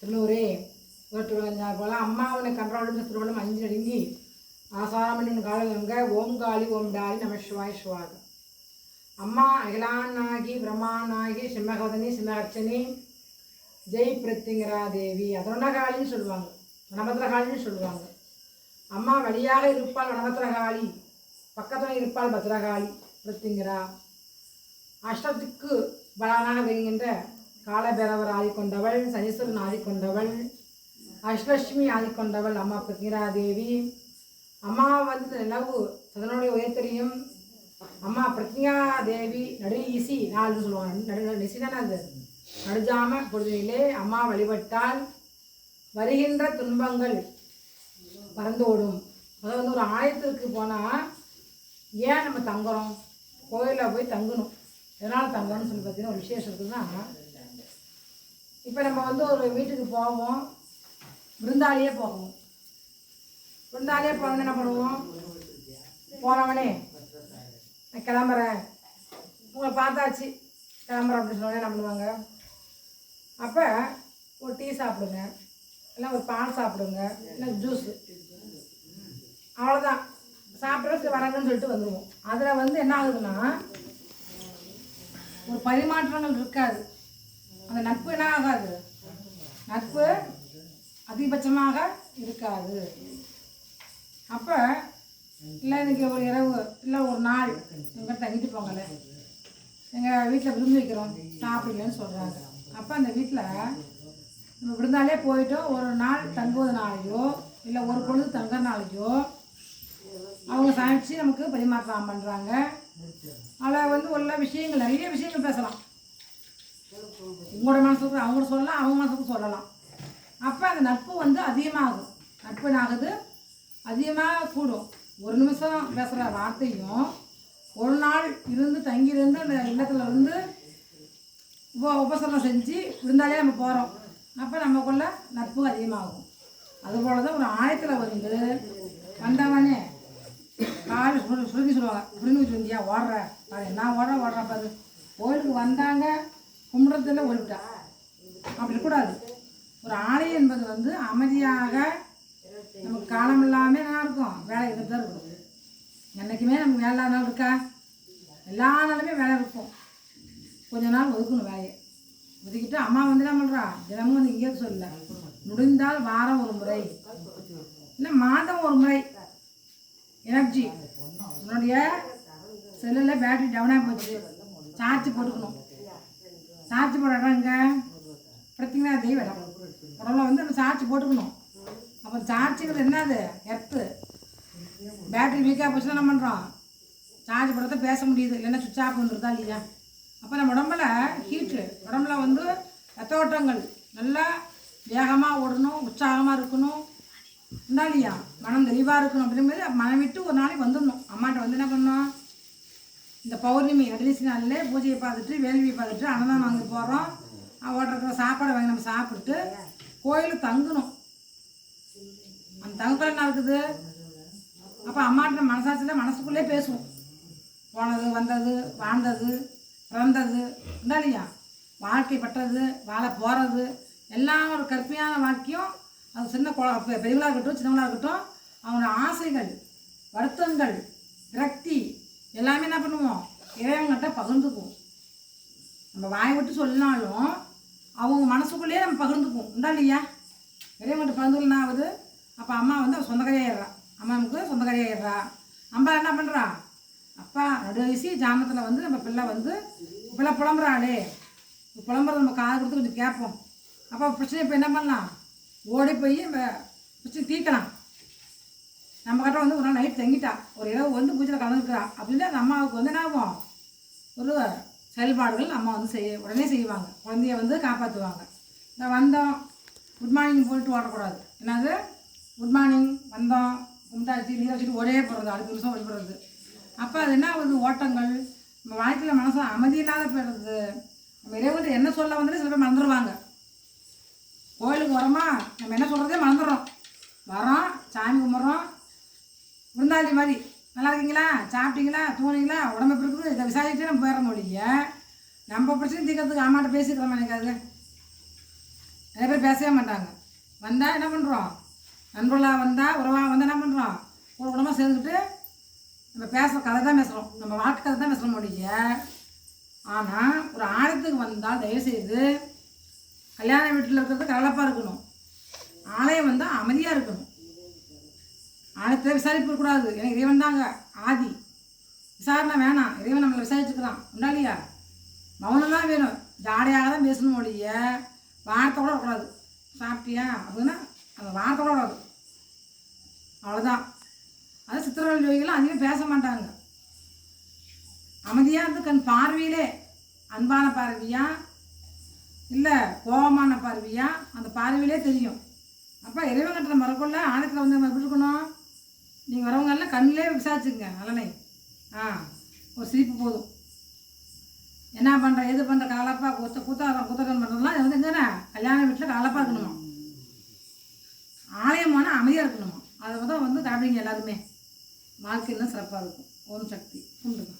திருநூறே உரட்டு போல அம்மா அவனை கன்றாடுந்த திருவள்ளம் அஞ்சு நடுங்கி ஆசாரமணின் காலங்க ஓம் காளி ஓம் டாலி நம சிவாய் சிவாக. அம்மா அகிலானாகி பிரம்மானாகி சிம்மகவதனி சிம்மஹர்ச்சனி ஜெய் பிரத்திங்கரா தேவி. அதனகாளின்னு சொல்லுவாங்க. வனபத்ரகாளின்னு சொல்லுவாங்க. அம்மா வழியாக இருப்பாள் வனபத்ரகாளி பக்கத்தில் இருப்பாள் பத்ரகாளி பிரத்திங்கரா அஷ்டத்துக்கு பலனாக வருகின்ற காலபேரவர் ஆதிக்கொண்டவள் சனீஸ்வரன் ஆதிக்கொண்டவள் அஷ்டலட்சுமி ஆதிக்கொண்டவள் அம்மா பிரத்யரா தேவி அம்மா வந்து நிலவு சதனுடைய உயர்த்தறியும் அம்மா பிரத்யா தேவி நடு ஈசி நாள்னு சொல்லுவாங்க. நடு நிசிதானே அது? நடுஜாம பொழுதிலே அம்மா வழிபட்டால் வருகின்ற துன்பங்கள் பறந்தோடும். அதாவது வந்து ஒரு ஆலயத்திற்கு போனால் ஏன் நம்ம தங்குறோம்? கோயிலில் போய் தங்கணும். எதனால் தங்கணும்னு சொல்லி பார்த்தீங்கன்னா ஒரு விசேஷம் இருக்குதுன்னா இப்போ நம்ம வந்து ஒரு வீட்டுக்கு போவோம். விருந்தாளியே போவோம். விருந்தாளியே போனோன்னு என்ன பண்ணுவோம்? போனவனே நான் கிளம்புறேன். உங்களை பார்த்தாச்சு. கிளம்புறேன் அப்படின்னு சொன்னோடனே என்ன பண்ணுவாங்க? அப்போ ஒரு டீ சாப்பிடுங்க. இல்லை ஒரு பால் சாப்பிடுங்க. இல்லை ஜூஸு. அவ்வளோதான் சாப்பிட்றதுக்கு வரங்கன்னு சொல்லிட்டு வந்துடுவோம் அதில் வந்து என்ன ஆகுதுன்னா ஒரு பரிமாற்றங்கள் இருக்காது. அந்த நட்பு என்ன ஆகாது? நட்பு அதிகபட்சமாக இருக்காது. அப்போ இல்லை இன்னைக்கு ஒரு இரவு இல்லை ஒரு நாள் எங்கள் தங்கிட்டு போங்களே எங்கள் வீட்டில் விருந்து வைக்கிறோம் சாப்பிடலன்னு சொல்கிறாங்க அப்போ அந்த வீட்டில் நம்ம விருந்தாலே போயிட்டோம் ஒரு நாள் தங்குவதனாலேயோ இல்லை ஒரு பொழுது தங்குறதுனாலையோ அவங்க சமைச்சு நமக்கு பரிமாற்றம் பண்ணுறாங்க அதில் வந்து உள்ள விஷயங்கள் நிறைய விஷயங்கள் பேசலாம். உங்களோட மனசுக்கு அவங்க சொல்லலாம் அவங்க மனசுக்கு சொல்லலாம். அப்போ அந்த நட்பு வந்து அதிகமாகும். நட்பு ஆகுது அதிகமாக கூடும். ஒரு நிமிஷம் பேசுகிற வார்த்தையும் ஒரு நாள் இருந்து தங்கியிருந்து அந்த இல்லத்தில் இருந்து உப உபசரணம் செஞ்சு இருந்தாலே நம்ம போகிறோம் அப்போ நமக்குள்ள நட்பு அதிகமாகும். அதுபோல தான் ஒரு ஆயத்தில் வந்து வந்தவனே கால் சுரு சுருங்கி சொல்லுவாங்க. சுருங்கி வச்சுருந்தியா ஓடுற. அது என்ன ஓடுற ஓடுற பாரு. கோயிலுக்கு வந்தாங்க கும்பிட்றதுல ஓடிவிட்டா அப்படி இருக்கக்கூடாது. ஒரு ஆலயம் என்பது வந்து அமைதியாக நமக்கு காலம் இல்லாமல் என்ன இருக்கும்? வேலை இருந்துட்டு தான் இருக்கும். என்றைக்குமே நமக்கு வேலை நாள் இருக்கா? எல்லா நாளுமே வேலை இருக்கும். கொஞ்ச நாள் ஒதுக்கணும் வேலையை. ஒதுக்கிட்டு அம்மா வந்து என்ன பண்ணுறா தினமும் வந்து இங்கே சொல்ல முடிந்தால் வாரம் ஒரு முறை. இல்லை மாதம் ஒரு முறை. எனர்ஜி. உன்னுடைய செல்லில் பேட்டரி டவுனாக போச்சு. சார்ஜ் போட்டுக்கணும். சார்ஜ் போட இடம் இங்கே பார்த்தீங்கன்னா தெய்வ இடம் உடம்புல வந்து நம்ம சார்ஜ் போட்டுக்கணும். அப்போ சார்ஜுங்கிறது என்னது? எர்த்து பேட்டரி வீக்காக போச்சுன்னா என்ன பண்ணுறோம் சார்ஜ் போடுறத பேச முடியுது. இல்லைன்னா சுவிட்ச் ஆஃப் வந்துருதா இல்லையா? அப்போ நம்ம உடம்புல ஹீட்டு உடம்புல வந்து ரத்த ஓட்டங்கள் நல்லா வேகமாக ஓடணும் உற்சாகமாக இருக்கணும். இருந்தா இல்லையா? மனம் தெளிவாக இருக்கணும் அப்படிங்கிறது மனம் விட்டு ஒரு நாளைக்கு வந்துடணும். அம்மாட்ட வந்து என்ன பண்ணோம் இந்த பௌர்ணமி நடுநீசி நாளில் பூஜையை பார்த்துட்டு வேள்வியை பார்த்துட்டு அன்னதானம் வாங்க போகிறோம் ஓட்டுற சாப்பாடை வாங்கி நம்ம சாப்பிட்டு கோயிலில் தங்கணும். அந்த தங்கப்பட என்ன இருக்குது? அப்போ அம்மாட்ட மனசாட்சியில் மனசுக்குள்ளே பேசுவோம். போனது வந்தது வாழ்ந்தது பிறந்தது இருந்தா இல்லையா? வாழ்க்கைப்பட்டது வாழ போகிறது எல்லாம் ஒரு கற்பையான வாழ்க்கையும் அது சின்ன குழ பெ- இருக்கட்டும் சின்னவளாக இருக்கட்டும் அவங்களோட ஆசைகள் வருத்தங்கள் விரக்தி எல்லாமே என்ன பண்ணுவோம்? இறைவங்கிட்ட பகிர்ந்துக்குவோம். நம்ம வாயை விட்டு சொல்லினாலும் அவங்க மனசுக்குள்ளேயே நம்ம பகிர்ந்துக்குவோம். உண்டா இல்லையா? இறைவங்கிட்ட பகிர்ந்துலாம் ஆகுது அப்போ அம்மா வந்து அவள் சொந்தக்காரியாயிடுறா. அம்மா நமக்கு சொந்தக்காரியாயிடுறா. அம்மா என்ன பண்ணுறா அப்பா நடு வயசு ஜாமத்தில் வந்து நம்ம பிள்ளை வந்து பிள்ளை புலம்புறாளே. புலம்புறது நம்ம காது கொடுத்து கொஞ்சம் கேட்போம். அப்போ பிரச்சனை இப்போ என்ன பண்ணலாம்? ஓடி போய் நம்ம பிரச்சனை தீர்க்கலாம். நம்ம கிட்ட வந்து ஒரு நாள் நைட் தங்கிட்டா. ஒரு இரவு வந்து பூஜையில் கலந்துருக்குறா. அப்படின்னா அந்த அம்மாவுக்கு வந்து என்ன ஆகும்? ஒரு செயல்பாடுகள் அம்மா வந்து செய்ய உடனே செய்வாங்க. குழந்தைய வந்து காப்பாற்றுவாங்க இந்த வந்தோம் குட் மார்னிங் போயிட்டு ஓடக்கூடாது. என்னது? குட் மார்னிங் வந்தோம் கும்பிட்டாச்சு நீர் வச்சுட்டு ஒரே போடுறது அடுத்த நிமிஷம் ஓடி போடுறது அப்போ அது என்ன ஆகுது? ஓட்டங்கள். நம்ம வாழ்க்கையில் மனசு அமைதி இல்லாத போயிடுறது நம்ம இறைவன்கிட்ட என்ன சொல்ல வந்துட்டு சில பேர் மறந்துடுவாங்க கோயிலுக்கு வரோமா நம்ம என்ன சொல்கிறதே மறந்துடுறோம். வரோம் சாமி கும்பிட்றோம் விருந்தாளி மாதிரி. நல்லா இருக்கீங்களா? சாப்பிட்டீங்களா? தூங்குனீங்களா? உடம்பு எப்படி இருக்குது? இதை விசாரிச்சுட்டு நம்ம போயிட முடிய நம்ம பிரச்சனை தீர்க்கறதுக்கு அம்மாட்ட பேசிக்கிறோம் எனக்கு அது நிறைய பேர் பேசவே மாட்டாங்க. வந்தால் என்ன பண்ணுறோம் நண்பர்களாக வந்தால் உறவாக வந்தால் என்ன பண்ணுறோம் கூட குடும்பமாக சேர்ந்துக்கிட்டு நம்ம பேசுகிற கதை தான் பேசுகிறோம் நம்ம வாழ்க்கை கதை தான் பேசுகிற முடிய ஆனால் ஒரு ஆலயத்துக்கு வந்தால் தயவுசெய்து கல்யாண வீட்டில் இருக்கிறது கலப்பாக இருக்கணும். ஆலயம் வந்தால் அமைதியாக இருக்கணும். ஆலயத்தில் விசாரிப்பு எனக்கு இறைவன் தாங்க ஆதி. விசாரணை வேணாம். இறைவன் நம்மளை விசாரிச்சுக்கிறான் உண்டா இல்லையா? மௌனம் தான் வேணும். ஜாடையாக தான் பேசணும் ஒழிய வார்த்தை கூட வரக்கூடாது. சாப்பிட்டியா? அப்படின்னா அந்த வார்த்தை கூட வராது. அவ்வளோதான் அது சித்திரவதை ஜோதிகள்லாம் அதிகம் பேச மாட்டாங்க. அமைதியாக இருந்து கண் பார்வையிலே அன்பான பார்வையா? இல்லை கோபமான பார்வையா? அந்த பார்வையிலே தெரியும். அப்போ இறைவன் கட்டுற மறக்கொள்ள ஆணத்தில் வந்து நம்ம எப்படி இருக்கணும்? நீங்கள் வரவங்க எல்லாம் கண்ணிலே விசாரிச்சுங்க நலனை ஆ ஒரு சிரிப்பு போதும். என்ன பண்ணுற எது பண்ணுற காலப்பா குத்த கூத்தாரம் கூத்தரம் பண்ணுறதுலாம் வந்து எங்கன்னா கல்யாண வீட்டில் காலப்பாக இருக்கணுமா? ஆலயமான அமைதியாக இருக்கணுமா? அதை தான் வந்து கடைபிடிங்க எல்லாருமே வாழ்க்கையில் சிறப்பாக இருக்கும். ஓம் சக்தி. கும்பிடுங்க.